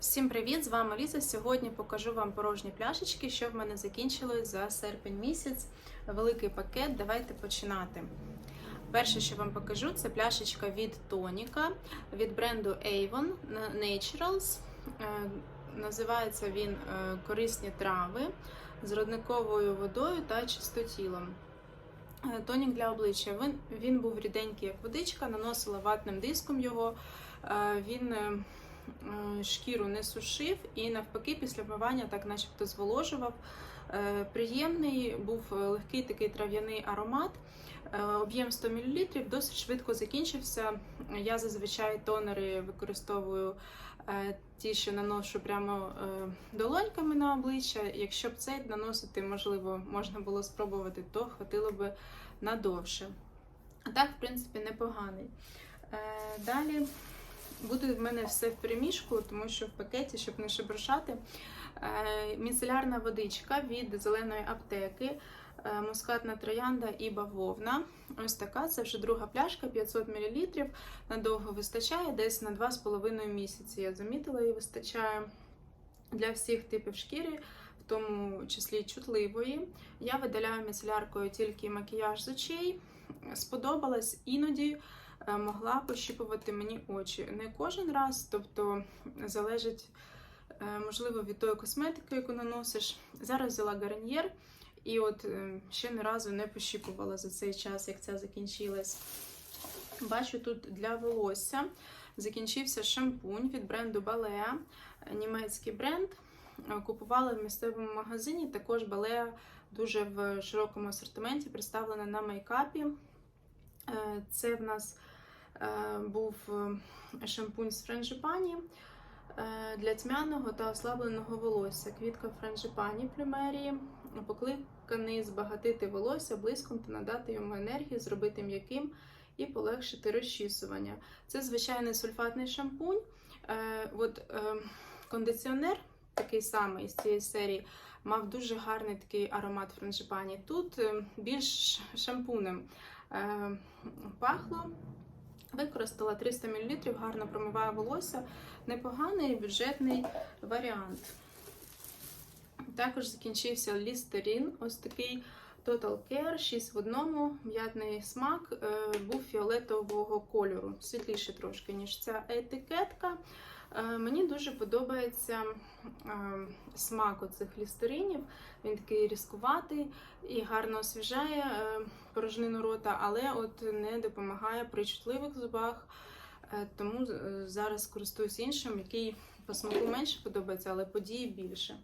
Всім привіт! З вами Ліза. Сьогодні покажу вам порожні пляшечки, що в мене закінчилось за серпень місяць. Великий пакет. Давайте починати. Перше, що вам покажу, це пляшечка від Тоніка від бренду Avon Naturals. Е, Називається він е, Корисні трави з родниковою водою та чистотілом. Е, Тонік для обличчя. Він, він був ріденький, як водичка, наносила ватним диском його. Він шкіру не сушив і навпаки після вмивання так начебто зволожував. Е, Приємний був е, легкий такий трав'яний аромат. Е, Об'єм 100 мл досить швидко закінчився. Я зазвичай тонери використовую е, ті, що наношу прямо е, долоньками на обличчя. Якщо б цей наносити, можливо, можна було спробувати, то хватило би надовше. А так, в принципі, непоганий. Е, Далі буде в мене все в переміжку, тому що в пакеті, щоб не шеброшати. Е, Міцелярна водичка від зеленої аптеки, е, мускатна троянда і бавовна. Ось така, це вже друга пляшка, 500 мл. Надовго вистачає, десь на 2,5 місяці. Я замітила, і вистачає для всіх типів шкіри, в тому числі чутливої. Я видаляю міцеляркою тільки макіяж з очей. Сподобалось іноді. Е, Могла пощипувати мені очі. Не кожен раз, тобто залежить Е, можливо, від тої косметики, яку наносиш. Зараз взяла гарнір і от е, ще ні разу не пощіпувала за цей час, як це закінчилось. Бачу тут для волосся закінчився шампунь від бренду Balea, німецький бренд. Купувала в місцевому магазині. Також Balea дуже в широкому асортименті представлена на мейкапі. Це в нас був е, шампунь з френжипані е, для тьмяного та ослабленого волосся. Квітка френжипані плюмерії, покликаний збагатити волосся блиском та надати йому енергію, зробити м'яким і полегшити розчісування. Це звичайний сульфатний шампунь. Е, От е, кондиціонер, такий самий з цієї серії, мав дуже гарний такий аромат френжипані. Тут е, більш шампунем е, пахло. Використала 300 мл, гарно промиває волосся. Непоганий бюджетний варіант. Також закінчився лістерін, ось такий Total Care 6 в одному. М'ятний смак е, був фіолетового кольору, світліше трошки, ніж ця етикетка. Е, мені дуже подобається е, смак оцих лістеринів. Він такий різкуватий і гарно освіжає порожнину рота, але от не допомагає при чутливих зубах. Тому зараз користуюсь іншим, який по смаку менше подобається, але події більше.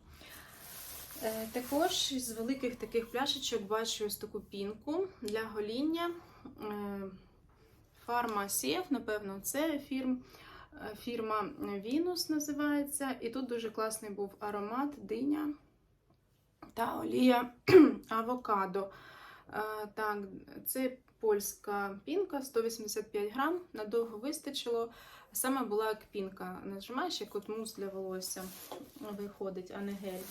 Е, Також з великих таких пляшечок бачу ось таку пінку для гоління. Фарма Сєв, напевно, це фірм, е, фірма Вінус називається. І тут дуже класний був аромат, диня та олія авокадо. Е, Так, це польська пінка, 185 грам, надовго вистачило. Саме була як пінка. Нажимаєш, як от мус для волосся виходить, а не гель.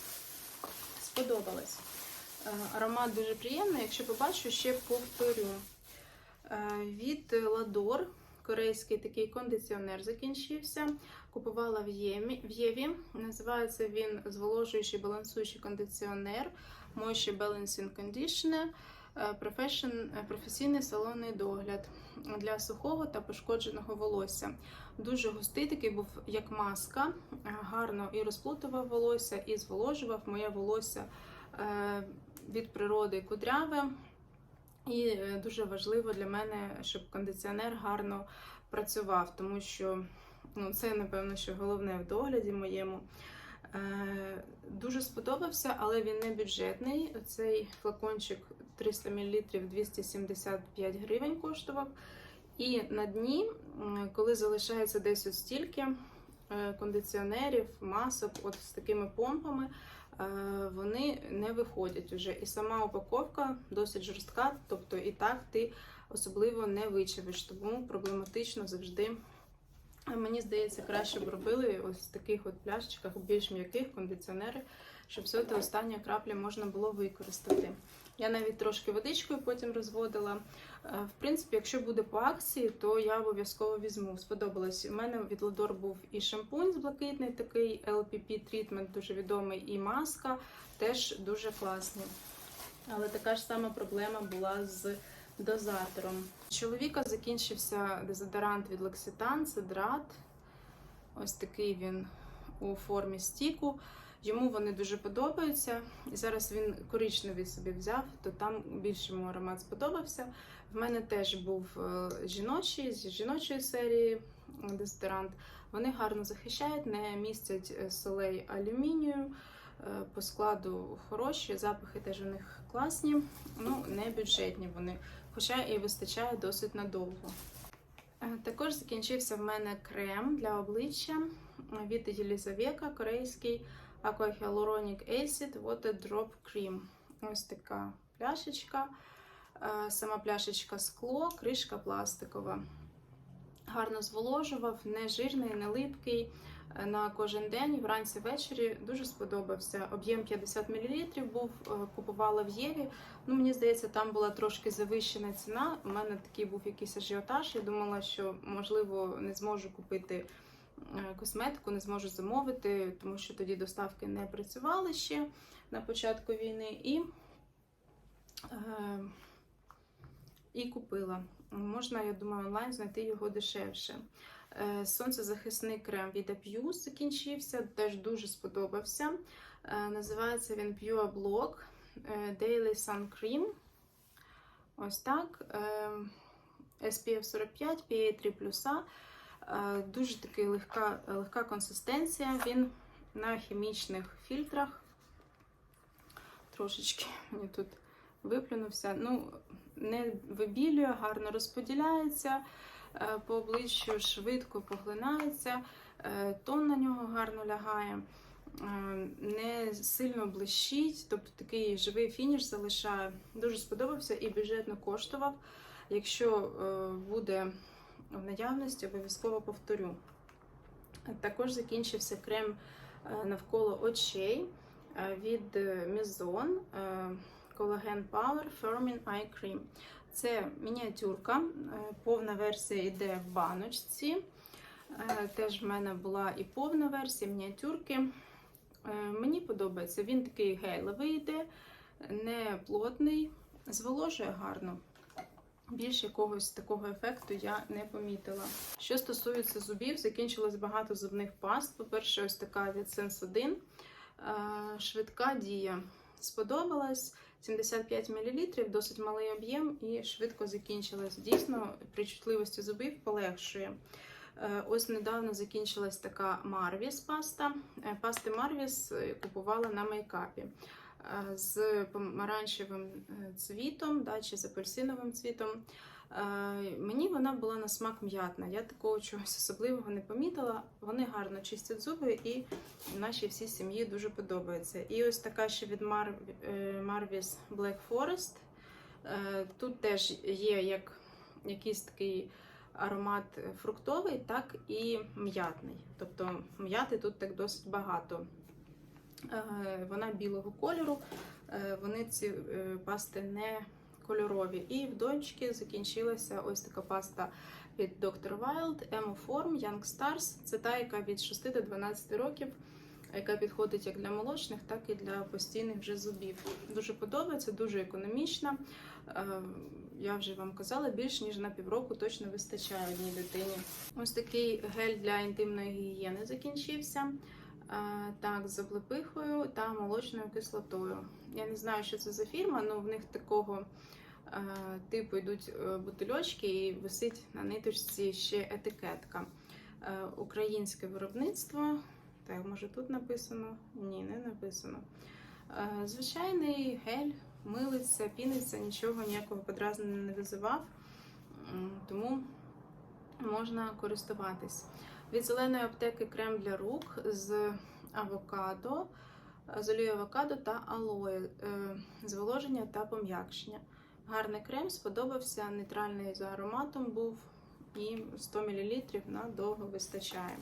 Сподобалось. Е, Аромат дуже приємний. Якщо побачу, ще повторю. Е, Від Ладор корейський такий кондиціонер закінчився. Купувала в Єві. Називається він зволожуючий балансуючий кондиціонер Moisture Balancing Conditioner. Е, е, професійний салонний догляд для сухого та пошкодженого волосся. Дуже густий такий був як маска, е, гарно і розплутував волосся, і зволожував моє волосся від природи кудряве. І дуже важливо для мене, щоб кондиціонер гарно працював, тому що ну, це, напевно, що головне в догляді моєму. Дуже сподобався, але він не бюджетний. Цей флакончик 300 мл 275 гривень коштував. І на дні, коли залишається десь ось стільки е, кондиціонерів, масок, от з такими помпами, е, вони не виходять уже. І сама упаковка досить жорстка, тобто і так ти особливо не вичавиш, тому проблематично завжди Мені здається, краще б робили ось в таких от пляшечках, більш м'яких кондиціонери, щоб все те остання крапля можна було використати. Я навіть трошки водичкою потім розводила. Е, В принципі, якщо буде по акції, то я обов'язково візьму. Сподобалось. У мене від Лодор був і шампунь з блакитний, такий LPP трітмент, дуже відомий, і маска теж дуже класні. Але така ж сама проблема була з дозатором. Чоловіка закінчився дезодорант від L'Occitane, це драт. Ось такий він у формі стіку. Йому вони дуже подобаються. І зараз він коричневий собі взяв, то там більше йому аромат сподобався. В мене теж був е, жіночий з жіночої серії дезодорант. Вони гарно захищають, не містять е, солей алюмінію. Е, По складу хороші, запахи теж у них класні, ну не бюджетні вони, хоча і вистачає досить надовго. Е, Також закінчився в мене крем для обличчя від Єлізавека, корейський Aqua Hyaluronic Acid Water Drop Cream. Ось така пляшечка. Е, Сама пляшечка скло, кришка пластикова. Гарно зволожував, не жирний, не липкий. Е, На кожен день, вранці ввечері дуже сподобався. Об'єм 50 мл був, е, купувала в Єві. Ну, мені здається, там була трошки завищена ціна. У мене такий був якийсь ажіотаж. Я думала, що можливо не зможу купити косметику, не зможу замовити, тому що тоді доставки не працювали ще на початку війни. І, е, і купила. Можна, я думаю, онлайн знайти його дешевше. Е, Сонцезахисний крем від Abuse закінчився, теж дуже сподобався. Е, Називається він Pure Block е, Daily Sun Cream. Ось так. Е, SPF 45, PA 3 Е, Дуже такий легка, легка консистенція. Він на хімічних фільтрах. Трошечки мені тут виплюнувся. Ну, не вибілює, гарно розподіляється е, по обличчю, швидко поглинається, е, тон на нього гарно лягає, е, не сильно блищить, тобто такий живий фініш залишає. Дуже сподобався і бюджетно коштував. Якщо е, буде в наявності, обов'язково повторю. Також закінчився крем е, навколо очей е, від е, Collagen Power Firming Eye Cream. Це мініатюрка, повна версія йде в баночці. Теж в мене була і повна версія мініатюрки. Мені подобається, він такий гелевий йде, не плотний, зволожує гарно. Більш якогось такого ефекту я не помітила. Що стосується зубів, закінчилось багато зубних паст. По-перше, ось така від Sensodyne. Е, Швидка дія. Сподобалась 75 мл, досить малий об'єм і швидко закінчилась. Дійсно, при чутливості зубів полегшує. Е, Ось недавно закінчилась така Марвіс паста. Е, Пасти Марвіс купувала на мейкапі е, з помаранчевим е, цвітом, да, чи з апельсиновим цвітом. Е, Мені вона була на смак м'ятна. Я такого чогось особливого не помітила. Вони гарно чистять зуби і нашій всій сім'ї дуже подобається. І ось така ще від Mar- е, Marvis Black Forest. Е, Тут теж є як якийсь такий аромат фруктовий, так і м'ятний. Тобто м'яти тут так досить багато. Е, Вона білого кольору, е, вони ці е, пасти не кольорові. І в донечки закінчилася ось така паста від Dr. Wild Emoform Young Stars. Це та, яка від 6 до 12 років, яка підходить як для молочних, так і для постійних вже зубів. Дуже подобається, дуже економічна. Я вже вам казала, більш ніж на півроку точно вистачає одній дитині. Ось такий гель для інтимної гігієни закінчився. Так, з облепихою та молочною кислотою. Я не знаю, що це за фірма, але в них такого е, типу йдуть е, бутильочки і висить на ниточці ще етикетка. Е, Українське виробництво. Так, може тут написано? Ні, не написано. Звичайний гель, милиться, піниться, нічого ніякого подразнення не визивав, тому можна користуватись. Від зеленої аптеки крем для рук з авокадо, з олією авокадо та алоє, е, зволоження та пом'якшення. Гарний крем, сподобався, нейтральний за ароматом був. і 100 мл надовго вистачає.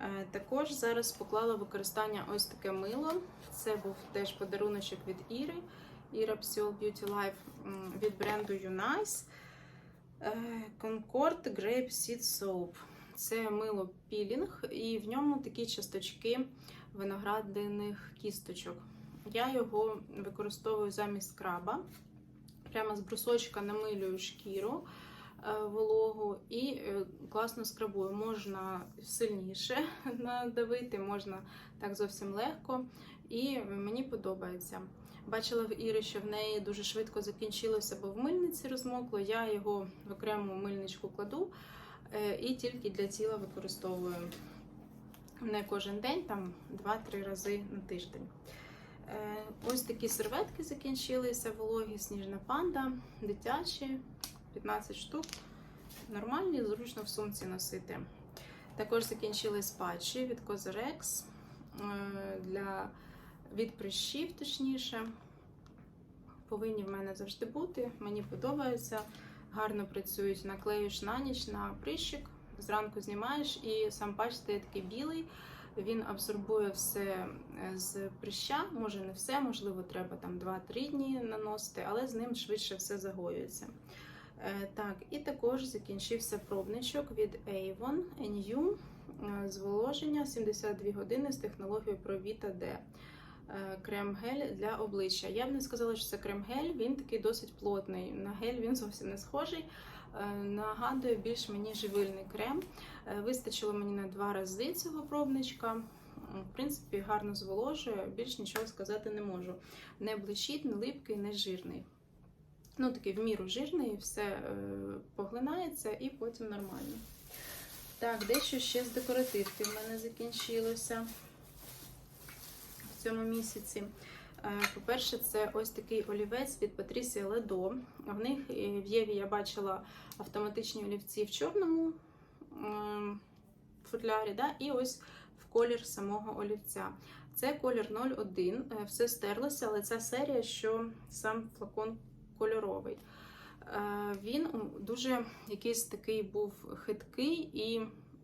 Е, Також зараз поклала використання ось таке мило. Це був теж подаруночок від Іри. Іра Psiol Beauty Life від бренду Unice. Е, Concord Grape Seed Soap. Це мило пілінг, і в ньому такі часточки виноградних кісточок. Я його використовую замість краба. Прямо з брусочка намилюю шкіру е, вологу і е, класно скрабую. Можна сильніше надавити, можна так зовсім легко. І мені подобається. Бачила в Іри, що в неї дуже швидко закінчилося, бо в мильниці розмокло. Я його в окрему мильничку кладу і тільки для тіла використовую не кожен день, там 2-3 рази на тиждень. Е, Ось такі серветки закінчилися, вологі сніжна панда, дитячі, 15 штук. Нормальні, зручно в сумці носити. Також закінчились патчі від е, для від прищів, точніше. Повинні в мене завжди бути. Мені подобається. Гарно працюють, наклеюєш на ніч на прищик, зранку знімаєш, і сам патч стає такий білий. Він абсорбує все е, з прища, може не все, можливо, треба там 2-3 дні наносити, але з ним швидше все загоюється. Е, Так, і також закінчився пробничок від Avon NU е, зволоження 72 години з технологією Provita D. Е, Крем-гель для обличчя. Я б не сказала, що це крем-гель, він такий досить плотний. На гель він зовсім не схожий. Е, Нагадує більш мені живильний крем. Е, Вистачило мені на два рази цього пробничка. В принципі, гарно зволожує, більш нічого сказати не можу. Не блищить, не липкий, не жирний. Ну, такий в міру жирний, все поглинається і потім нормально. Так, дещо ще з декоративки в мене закінчилося цьому місяці. Е, По-перше, це ось такий олівець від Патрісія Ледо. В них е, в Єві я бачила автоматичні олівці в чорному ем, футлярі, да? і ось в колір самого олівця. Це колір 01, е, все стерлося, але ця серія, що сам флакон кольоровий. Він дуже якийсь такий був хиткий і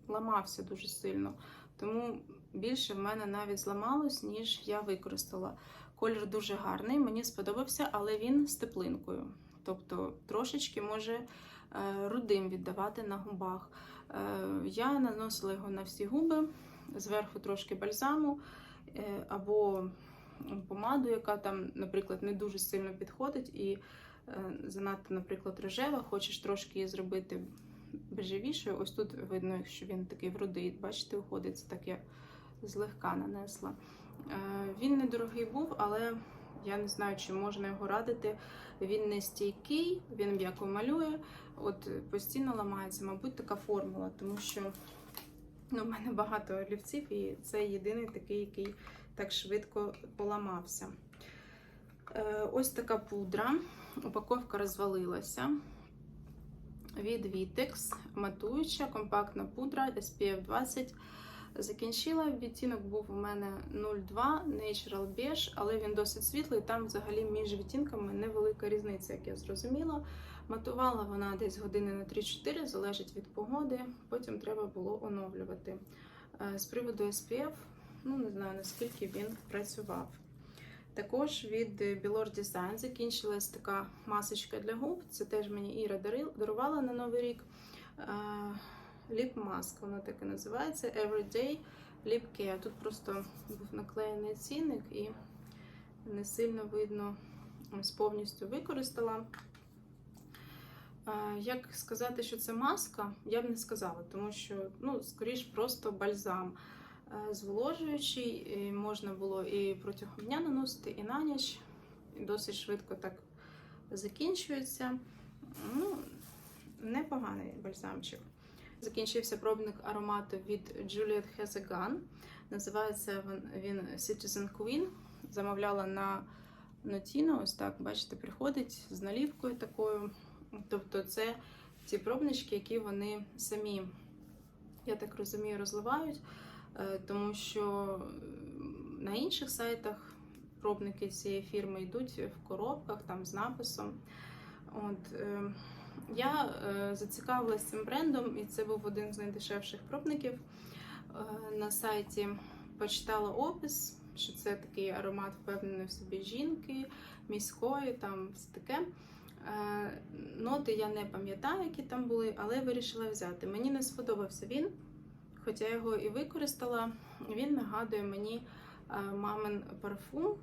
ламався дуже сильно. Тому більше в мене навіть зламалось, ніж я використала. Колір дуже гарний, мені сподобався, але він з теплинкою. Тобто трошечки може е, рудим віддавати на губах. Е, Я наносила його на всі губи, зверху трошки бальзаму е, або помаду, яка там, наприклад, не дуже сильно підходить, і занадто, наприклад, рожева, хочеш трошки її зробити бежевішою. Ось тут видно, що він такий вродий. Бачите, виходить, це так я злегка нанесла. Е, Він недорогий був, але я не знаю, чи можна його радити. Він не стійкий, він м'яко малює, от постійно ламається, мабуть, така формула, тому що ну, в мене багато олівців, і це єдиний такий, який так швидко поламався. Е, Ось така пудра. Упаковка розвалилася. Від Vitex матуюча, компактна пудра SPF 20. Закінчила. Відтінок був у мене 02 Natural Beige, але він досить світлий. Там взагалі між відтінками невелика різниця, як я зрозуміла. Матувала вона десь години на 3-4, залежить від погоди. Потім треба було оновлювати. Е, З приводу SPF, ну не знаю наскільки він працював. Також від Bilor Design закінчилась така масочка для губ. Це теж мені Іра дарувала на Новий рік. Lip Mask, воно так і називається Everyday Lip Care. Тут просто був наклеєний цінник і не сильно видно, ось повністю використала. Як сказати, що це маска, я б не сказала, тому що, ну, скоріш, просто бальзам зволожуючий, і можна було і протягом дня наносити, і на ніч. Досить швидко так закінчується. Ну, непоганий бальзамчик. Закінчився пробник аромату від Juliet Has. Називається він- Citizen Queen. Замовляла на Notino. Ось так, бачите, приходить з налівкою такою. Тобто, це ті пробнички, які вони самі, я так розумію, розливають, Е, тому що на інших сайтах пробники цієї фірми йдуть в коробках там з написом. От, е, Я е, зацікавилася цим брендом, і це був один з найдешевших пробників е, на сайті. Почитала опис, що це такий аромат впевнений в собі жінки, міської, там все таке. Е, Ноти я не пам'ятаю, які там були, але вирішила взяти. Мені не сподобався він, хоча я його і використала. Він нагадує мені мамин парфум.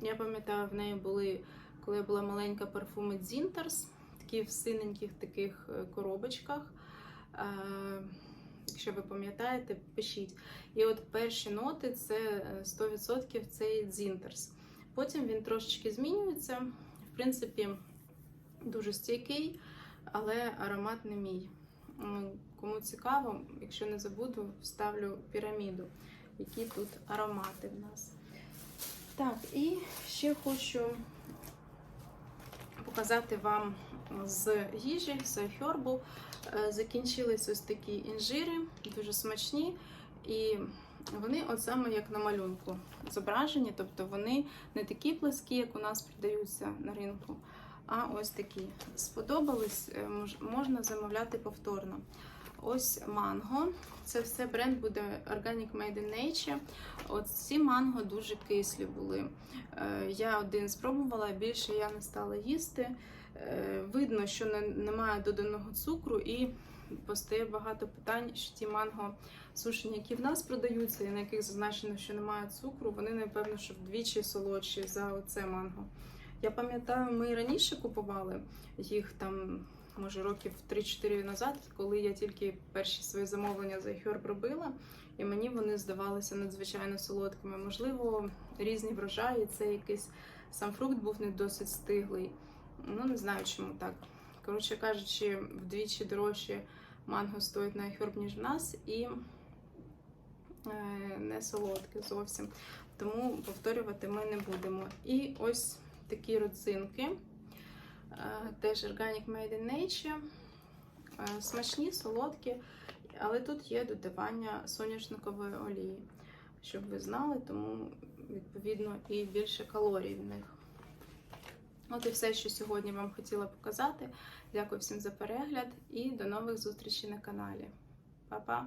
Я пам'ятаю, в неї були, коли я була маленька, парфуми Дзінтерс, такі в синеньких таких е, коробочках. Е, Якщо ви пам'ятаєте, пишіть. І от перші ноти це е, 100% цей Дзінтерс. Потім він трошечки змінюється. В принципі, дуже стійкий, але аромат не мій. Кому цікаво, якщо не забуду, вставлю піраміду, які тут аромати в нас. Так, і ще хочу показати вам з їжі, з хьорбу. Е, Закінчились ось такі інжири, дуже смачні. І вони от саме як на малюнку зображені, тобто вони не такі пласкі, як у нас продаються на ринку, а ось такі. Сподобались, е, можна замовляти повторно. Ось манго. Це все бренд буде Organic Made in Nature. От ці манго дуже кислі були. Е, Я один спробувала, більше я не стала їсти. Е, Видно, що не- немає доданого цукру, і постає багато питань, що ті манго сушені, які в нас продаються, і на яких зазначено, що немає цукру, вони, напевно, що вдвічі солодші за оце манго. Я пам'ятаю, ми раніше купували їх там, може, років 3-4 назад, коли я тільки перші свої замовлення за Herb робила, і мені вони здавалися надзвичайно солодкими. Можливо, різні врожаї, це якийсь сам фрукт був не досить стиглий. Ну, не знаю, чому так. Коротше кажучи, вдвічі дорожче манго стоїть на Herb, ніж в нас, і е, не солодке зовсім. Тому повторювати ми не будемо. І ось такі родзинки. Е, Теж Organic Made in Nature. Е, Смачні, солодкі, але тут є додавання соняшникової олії, щоб ви знали, тому відповідно і більше калорій в них. От і все, що сьогодні вам хотіла показати. Дякую всім за перегляд і до нових зустрічей на каналі. Па-па!